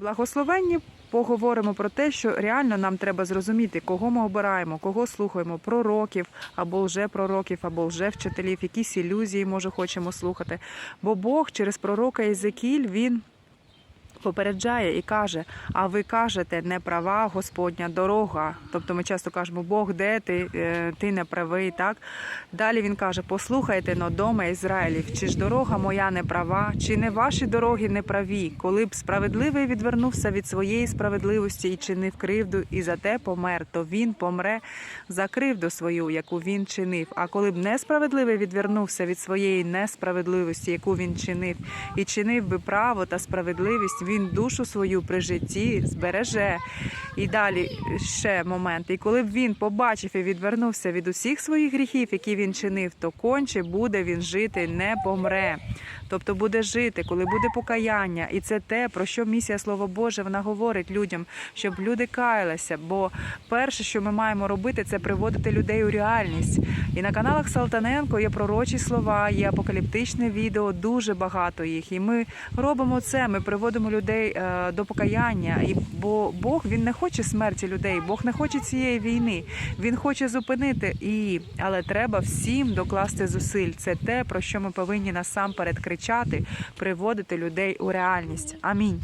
Благословенні поговоримо про те, що реально нам треба зрозуміти, кого ми обираємо, кого слухаємо, пророків або вже пророків, або вже вчителів, якісь ілюзії, може, хочемо слухати. Бо Бог через пророка Єзекіль, він попереджає і каже: А ви кажете, не права Господня дорога. Тобто ми часто кажемо, Бог, де ти, Е, ти не правий. Так далі він каже: Послухайте но доме Ізраїлів, чи ж дорога моя не права, чи не ваші дороги не праві, коли б справедливий відвернувся від своєї справедливості і чинив кривду, і за те помер, то він помре за кривду свою, яку він чинив. А коли б несправедливий відвернувся від своєї несправедливості, яку він чинив, і чинив би право та справедливість, він душу свою при житті збереже. І далі ще момент. І коли б він побачив і відвернувся від усіх своїх гріхів, які він чинив, то конче буде він жити, не помре. Тобто буде жити, коли буде покаяння, і це те, про що місія Слово Боже вона говорить людям, щоб люди каялися. Бо перше, що ми маємо робити, це приводити людей у реальність. І на каналах Салтаненко є пророчі слова, є апокаліптичне відео, дуже багато їх. І ми робимо це. Ми приводимо людей е, до покаяння. І бо Бог він не хоче смерті людей, Бог не хоче цієї війни. Він хоче зупинити і але треба всім докласти зусиль. Це те, про що ми повинні насамперед кричати, приводити людей у реальність. Амінь.